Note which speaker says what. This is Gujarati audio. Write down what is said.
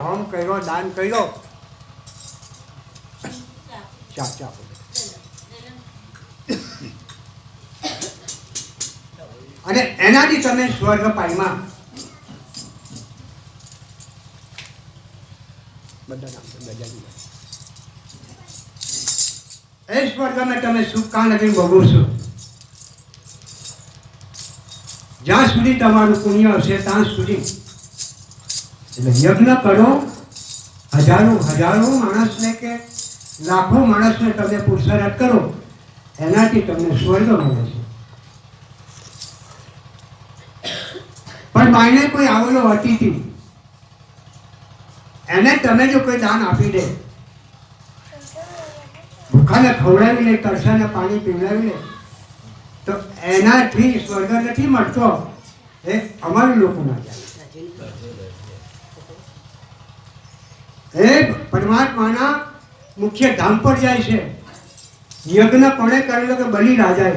Speaker 1: હોમ કર્યો, દાન કર્યો. ચા ચા અને એનાથી તમે સ્વર્ગ પામ્યા બધા. એ સ્વર્ગમાં તમે સુખ કાં લગી ભોગવો છો. જ્યાં સુધી તમારું પુણ્ય હશે, ત્યાં સુધી એટલે યજ્ઞ કરો, હજારો હજારો માણસને કે લાખો માણસને તમે પુરુષાર્થ કરો, એનાથી તમને સ્વર્ગ મળે છે. પણ માઈને કોઈ આવેલો અતિથિ, એને તમે જો કોઈ દાન આપી દે, ભૂખાને ખવડાવી લે, તરસાને પાણી પીવડાવી લે, તો એનાથી સ્વર્ગ નથી મળતો. એ અમારું લોકોના જાય એ પરમાત્માના મુખ્ય ધામ પર જાય છે. યજ્ઞ કોણે કરેલો કે બલિ રાજાએ?